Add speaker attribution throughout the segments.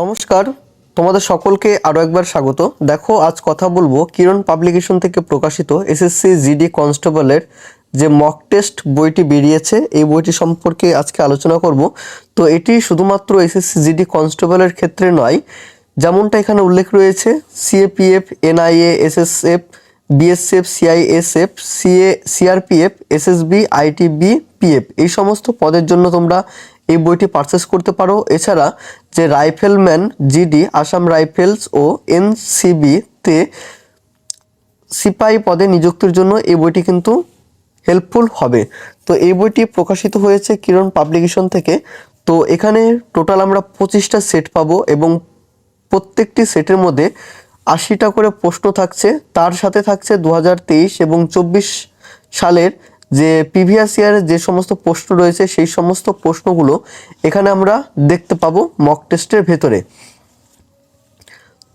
Speaker 1: নমস্কার, তোমাদের সকলকে আরও একবার স্বাগত। দেখো, আজ কথা বলব কিরণ পাবলিকেশন থেকে প্রকাশিত এসএসসি জিডি কনস্টেবলের যে মক টেস্ট বইটি বেরিয়েছে, এই বইটি সম্পর্কে আজকে আলোচনা করব। তো এটি শুধুমাত্র এসএসসি জিডি কনস্টেবলের ক্ষেত্রে নয়, যেমনটা এখানে উল্লেখ রয়েছে CAPF NIA SSF BSF CISF CA CRPF SSB ITB PF এই সমস্ত পদের জন্য তোমরা এই বইটি পারচেস করতে পারো। এছাড়া যে রাইফেলম্যান জিডি, আসাম রাইফেলস ও এনসিবিতে সিপাহী পদে নিযুক্তির জন্য এই বইটি কিন্তু হেল্পফুল হবে। তো এই বইটি প্রকাশিত হয়েছে কিরণ পাবলিকেশন থেকে। তো এখানে টোটাল আমরা পঁচিশটা সেট পাবো এবং প্রত্যেকটি সেটের মধ্যে আশিটা করে প্রশ্ন থাকছে। তার সাথে থাকছে দু হাজার তেইশ এবং চব্বিশ সালের যে প্রিভিয়াস ইয়ারের যে সমস্ত প্রশ্ন রয়েছে, সেই সমস্ত প্রশ্নগুলো এখানে আমরা দেখতে পাবো মক টেস্টের ভেতরে।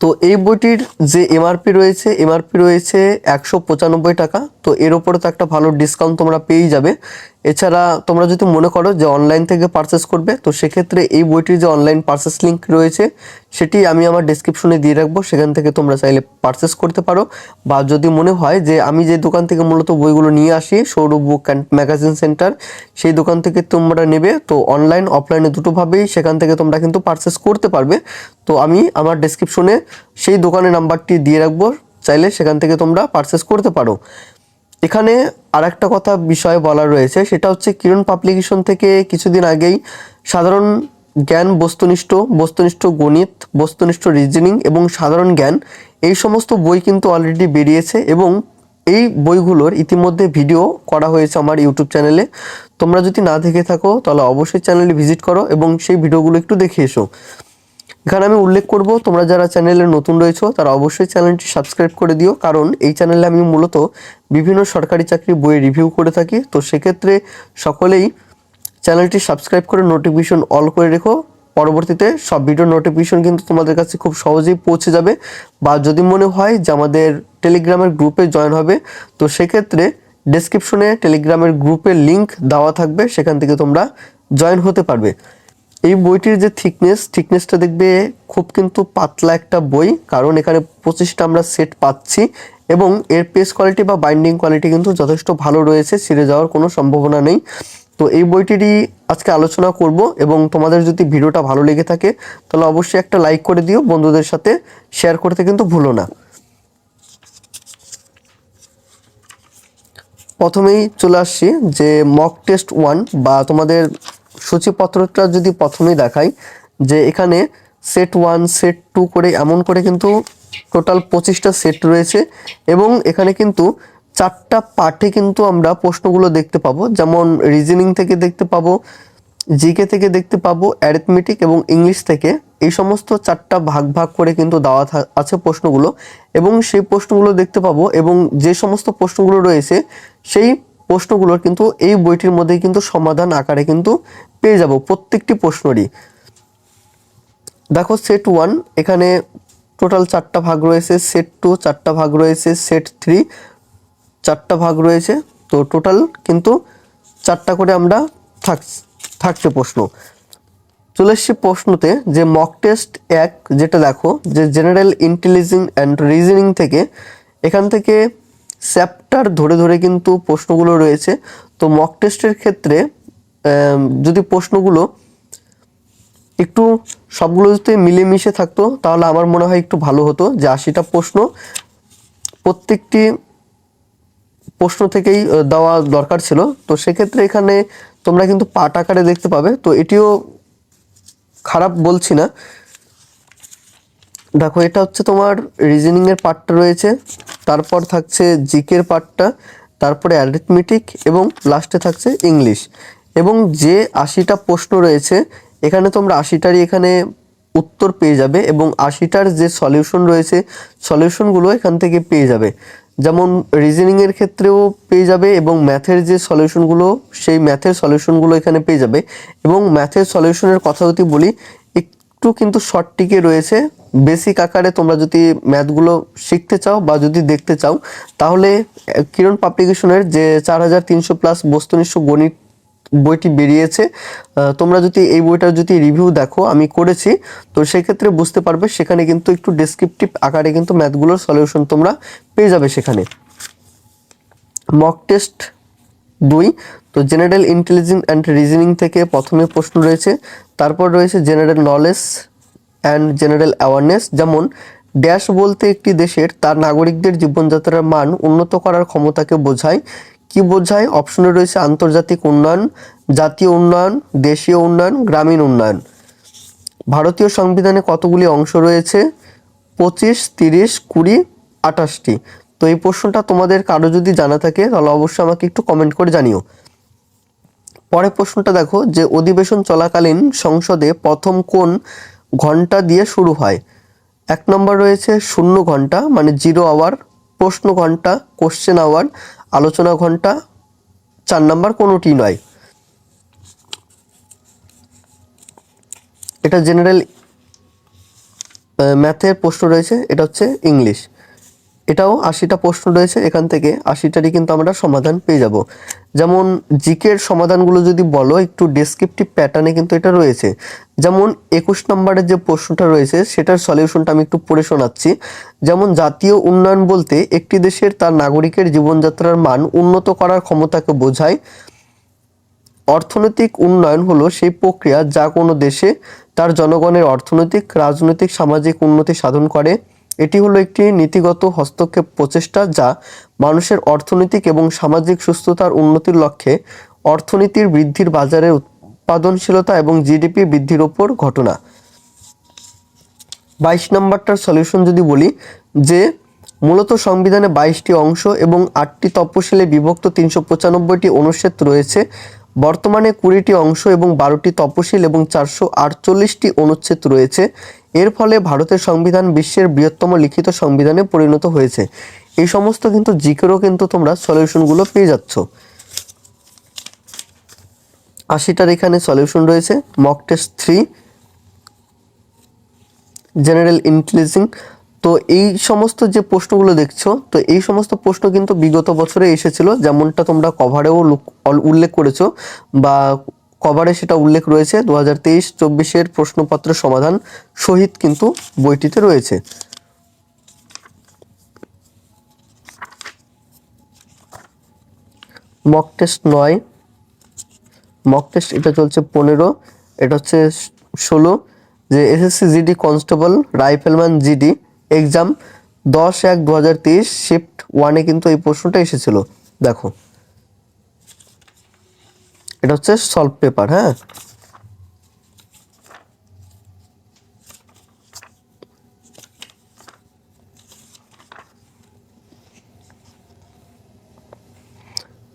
Speaker 1: তো এই বইটির যে এমআরপি রয়েছে এমআরপি রয়েছে একশো পঁচানব্বই টাকা। তো এর ওপরে তো একটা ভালো ডিসকাউন্ট তোমরা পেয়েই যাবে। এছাড়া তোমরা যদি মনে করো যে অনলাইন থেকে পারচেস করবে, তো সেক্ষেত্রে এই বইটির যে অনলাইন পারচেস লিঙ্ক রয়েছে, সেটি আমি আমার ডিসক্রিপশনে দিয়ে রাখব, সেখান থেকে তোমরা চাইলে পারচেস করতে পারো। বা যদি মনে হয় যে আমি যে দোকান থেকে মূলত বইগুলো নিয়ে আসি Sourav book and magazine centre সেই দোকান থেকে তোমরা নেবে। তো অনলাইন অফলাইনে দুটোভাবেই সেখান থেকে তোমরা কিন্তু পারচেস করতে পারবে। তো আমি আমার ডিসক্রিপশনে সেই দোকানের নাম্বারটি দিয়ে রাখব, চাইলে সেখান থেকে তোমরা পারচেস করতে পারো। এখানে আর একটা কথা, বিষয়ে বলা রয়েছে, সেটা হচ্ছে কিরণ পাবলিকেশন থেকে কিছুদিন আগেই সাধারণ জ্ঞান, বস্তুনিষ্ঠ বস্তুনিষ্ঠ গণিত, বস্তুনিষ্ঠ রিজনিং এবং সাধারণ জ্ঞান, এই সমস্ত বই কিন্তু অলরেডি বেরিয়েছে এবং এই বইগুলোর ইতিমধ্যে ভিডিও করা হয়েছে আমার ইউটিউব চ্যানেলে তোমরা যদি না দেখে থাকো, তাহলে অবশ্যই চ্যানেলে ভিজিট করো এবং সেই ভিডিওগুলো একটু দেখে এসো। এখানে আমি উল্লেখ করব, তোমরা যারা চ্যানেলে নতুন রয়েছো, তারা অবশ্যই চ্যানেলটি সাবস্ক্রাইব করে দিও, কারণ এই চ্যানেলে আমি মূলত বিভিন্ন সরকারি চাকরি বই রিভিউ করে থাকি। তো সেক্ষেত্রে সকলেই চ্যানেলটি সাবস্ক্রাইব করে নোটিফিকেশন অল করে রেখো। পরবর্তীতে সব ভিডিও নোটিফিকেশন কিন্তু তোমাদের কাছে খুব সহজেই পৌঁছে যাবে। বা যদি মনে হয় যে আমাদের টেলিগ্রামের গ্রুপে জয়েন হবে, তো সেক্ষেত্রে ডেসক্রিপশনে টেলিগ্রামের গ্রুপের লিংক দেওয়া থাকবে, সেখান থেকে তোমরা জয়েন হতে পারবে। এই বইটির যে থিকনেস থিকনেসটা দেখবে খুব কিন্তু পাতলা একটা বই, কারণ এখানে পঁচিশটা আমরা সেট পাচ্ছি এবং এর পেজ কোয়ালিটি বা বাইন্ডিং কোয়ালিটি কিন্তু যথেষ্ট ভালো রয়েছে, ছিঁড়ে যাওয়ার কোনো সম্ভাবনা নেই। তো এই বইটিরই আজকে আলোচনা করব এবং তোমাদের যদি ভিডিওটা ভালো লেগে থাকে, তাহলে অবশ্যই একটা লাইক করে দিও, বন্ধুদের সাথে শেয়ার করতে কিন্তু ভুলো না। প্রথমেই চলে আসছি যে মক টেস্ট ওয়ান বা তোমাদের সূচিপত্রটা যদি প্রথমেই দেখাই, যে এখানে সেট ওয়ান সেট টু করে এমন করে কিন্তু টোটাল পঁচিশটা সেট রয়েছে এবং এখানে কিন্তু চারটা পার্টে কিন্তু আমরা প্রশ্নগুলো দেখতে পাবো। যেমন রিজনিং থেকে দেখতে পাবো জিকে থেকে দেখতে পাবো অ্যারিথমেটিক এবং ইংলিশ থেকে। এই সমস্ত চারটা ভাগ ভাগ করে কিন্তু দেওয়া আছে প্রশ্নগুলো এবং সেই প্রশ্নগুলো দেখতে পাবো এবং যে সমস্ত প্রশ্নগুলো রয়েছে, সেই প্রশ্নগুলোর কিন্তু এই বইটির মধ্যে কিন্তু সমাধান আকারে কিন্তু পেয়ে যাব প্রত্যেকটি প্রশ্নরই। দেখো সেট ওয়ান এখানে টোটাল চারটা ভাগ রয়েছে সেট টু চারটা ভাগ রয়েছে সেট থ্রি চারটা ভাগ রয়েছে। তো টোটাল কিন্তু চারটা করে আমরা থাক, থাকছে প্রশ্ন। চলে এসছি প্রশ্নতে যে মক টেস্ট এক, যেটা দেখো, যে জেনারেল ইন্টেলিজেন্স অ্যান্ড রিজনিং থেকে এখান থেকে চ্যাপ্টার ধরে ধরে কিন্তু প্রশ্নগুলো রয়েছে। তো মক টেস্টের ক্ষেত্রে যদি প্রশ্নগুলো একটু সবগুলো যদি মিলেমিশে থাকতো, তাহলে আমার মনে হয় একটু ভালো হতো যে আশিটা প্রশ্ন। প্রত্যেকটি প্রশ্ন থেকেই দেওয়া দরকার ছিল। তো সেক্ষেত্রে এখানে তোমরা কিন্তু পাট আকারে দেখতে পাবে। তো এটিও খারাপ বলছি না। দেখো, এটা হচ্ছে তোমার রিজনিং এর পার্টটা রয়েছে, তারপর থাকছে জিকের পার্টটা তারপরে অ্যারিথমেটিক এবং লাস্টে থাকছে ইংলিশ এবং যে আশিটা প্রশ্ন রয়েছে, এখানে তোমরা আশিটারই এখানে উত্তর পেয়ে যাবে এবং আশিটার যে সলিউশন রয়েছে সলিউশনগুলো এখান থেকে পেয়ে যাবে। যেমন রিজনিং এর ক্ষেত্রেও পেয়ে যাবে এবং ম্যাথের যে সলিউশনগুলো সেই ম্যাথের সলিউশনগুলো এখানে পেয়ে যাবে এবং ম্যাথের সলিউশনের কথা যদি বলি একটু কিন্তু শর্ট টিকে রয়েছে। বেসিক আকারে তোমরা যদি ম্যাথগুলো শিখতে চাও বা যদি দেখতে চাও, তাহলে কিরণ পাবলিকেশনের যে চার হাজার তিনশো প্লাস বস্তুনিষ্ঠ গণিত বইটি বেরিয়েছে তোমরা যদি এই বইটার যদি রিভিউ দেখো, আমি করেছি, তো সেক্ষেত্রে বুঝতে পারবে সেখানে কিন্তু একটু ডেসক্রিপটিভ আকারে কিন্তু ম্যাথগুলোর সলিউশন তোমরা পেয়ে যাবে সেখানে। মক টেস্ট দুই, তো জেনারেল ইন্টেলিজেন্স অ্যান্ড রিজনিং থেকে প্রথমে প্রশ্ন রয়েছে, তারপর রয়েছে general knowledge and general awareness যেমন ড্যাশ বলতে একটি দেশের তার নাগরিকদের জীবনযাত্রার মান উন্নত করার ক্ষমতাকে বোঝায়। কি বোঝায়? অপশনে রয়েছে আন্তর্জাতিক উন্নয়ন, জাতীয় উন্নয়ন, দেশীয় উন্নয়ন, গ্রামীণ উন্নয়ন। ভারতীয় সংবিধানে কতগুলি অংশ রয়েছে? পঁচিশ, তিরিশ, কুড়ি, আঠাশটি। তো এই প্রশ্নটা তোমাদের কারও যদি জানা থাকে, তাহলে অবশ্যই আমাকে একটু কমেন্ট করে জানিও। পরের প্রশ্নটা দেখো, যে অধিবেশন চলাকালীন সংসদে প্রথম কোন ঘণ্টা দিয়ে শুরু হয়? এক নম্বর রয়েছে শূন্য ঘণ্টা মানে জিরো আওয়ার প্রশ্ন ঘণ্টা কোশ্চেন আওয়ার আলোচনা ঘণ্টা, চার নম্বর কোনোটি নয়। এটা জেনারেল ম্যাথের প্রশ্ন রয়েছে, এটা হচ্ছে ইংলিশ এটাও আশিটা প্রশ্ন রয়েছে, এখান থেকে আশিটারই কিন্তু আমরা সমাধান পেয়ে যাব। যেমন জিকের সমাধানগুলো যদি বলো, একটু ডেসক্রিপটিভ প্যাটার্নে কিন্তু এটা রয়েছে। যেমন একুশ নম্বরের যে প্রশ্নটা রয়েছে, সেটার সলিউশনটা আমি একটু পড়ে শোনাচ্ছি। যেমন জাতীয় উন্নয়ন বলতে একটি দেশের তার নাগরিকের জীবনযাত্রার মান উন্নত করার ক্ষমতাকে বোঝায়। অর্থনৈতিক উন্নয়ন হলো সেই প্রক্রিয়া যা কোনো দেশে তার জনগণের অর্থনৈতিক, রাজনৈতিক, সামাজিক উন্নতি সাধন করে। এটি হলো একটি নীতিগত হস্তক্ষেপ প্রচেষ্টা যা মানুষের অর্থনৈতিক এবং সামাজিক সুস্থতার উন্নতির লক্ষ্যে অর্থনীতির বৃদ্ধির বাজারে উৎপাদনশীলতা এবং জিডিপি বৃদ্ধির ওপর ঘটনা। বাইশ নম্বরটার সলিউশন যদি বলি, যে মূলত সংবিধানে বাইশটি অংশ এবং আটটি তপশিলে বিভক্ত তিনশো পঁচানব্বইটি অনুচ্ছেদ রয়েছে। বর্তমানে কুড়িটি অংশ এবং বারোটি তপশিল এবং চারশো আটচল্লিশটি অনুচ্ছেদ রয়েছে। এর ফলে ভারতের সংবিধান বিশ্বের বৃহত্তম লিখিত সংবিধানে পরিণত হয়েছে। এই সমস্ত কিন্তু জিকেরও কিন্তু তোমরা সলিউশনগুলো পেয়ে যাচ্ছ। আশিটার এখানে সলিউশন রয়েছে। Mock test three, general intelligence. তো এই সমস্ত যে প্রশ্নগুলো দেখছ, তো এই সমস্ত প্রশ্ন কিন্তু বিগত বছরে এসেছিল। যেমনটা তোমরা কভারেও উল্লেখ করেছ বা কভারে সেটা উল্লেখ রয়েছে। দু হাজার তেইশ চব্বিশের প্রশ্নপত্র সমাধান সহিত কিন্তু বইটিতে রয়েছে। মক টেস্ট নয়। মক টেস্ট এটা চলছে পনেরো। এটা হচ্ছে ষোলো। যে SSC GD constable rifleman GD exam দশ এক দু হাজার তেইশ শিফট ওয়ানে কিন্তু এই প্রশ্নটা এসেছিল। দেখো। এটা হচ্ছে সলভ পেপার হ্যাঁ?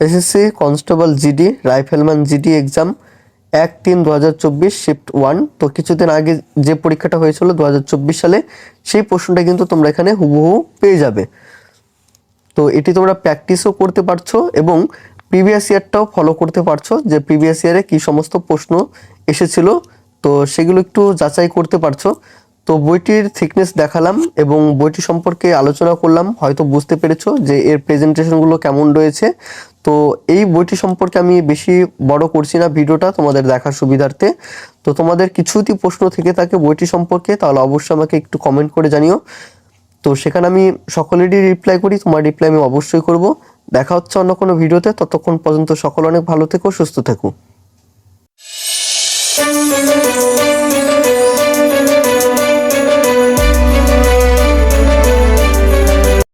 Speaker 1: SSC constable GD rifleman GD exam এক তিন দু হাজার চব্বিশ শিফট ওয়ান তো কিছুদিন আগে যে পরীক্ষাটা হয়েছিল দু হাজার চব্বিশ সালে, সেই প্রশ্নটা কিন্তু তোমরা এখানে হুবহু পেয়ে যাবে। তো এটি তোমরা প্র্যাকটিসও করতে পারছ এবং প্রিভিয়াস ইয়ারটাও ফলো করতে পারছ যে প্রিভিয়াস ইয়ারে কি সমস্ত প্রশ্ন এসেছিল। তো সেগুলো একটু যাচাই করতে পারছ। তো বইটির থিকনেস দেখালাম এবং বইটি সম্পর্কে আলোচনা করলাম। হয়তো বুঝতে পেরেছ যে এর প্রেজেন্টেশনগুলো কেমন রয়েছে। তো এই বইটি সম্পর্কে আমি বেশি বড় করছি না ভিডিওটা তোমাদের দেখার সুবিধার্থে। তো তোমাদের কিছু যদি প্রশ্ন থেকে থাকে বইটি সম্পর্কে, তাহলে অবশ্যই আমাকে একটু কমেন্ট করে জানিও। তো সেখানে আমি সকলেরই রিপ্লাই করি, তোমার রিপ্লাই আমি অবশ্যই করব। দেখা হচ্ছে অন্য কোনো ভিডিওতে। ততক্ষণ পর্যন্ত সকল অনেক ভালো থেকো সুস্থ থেকো।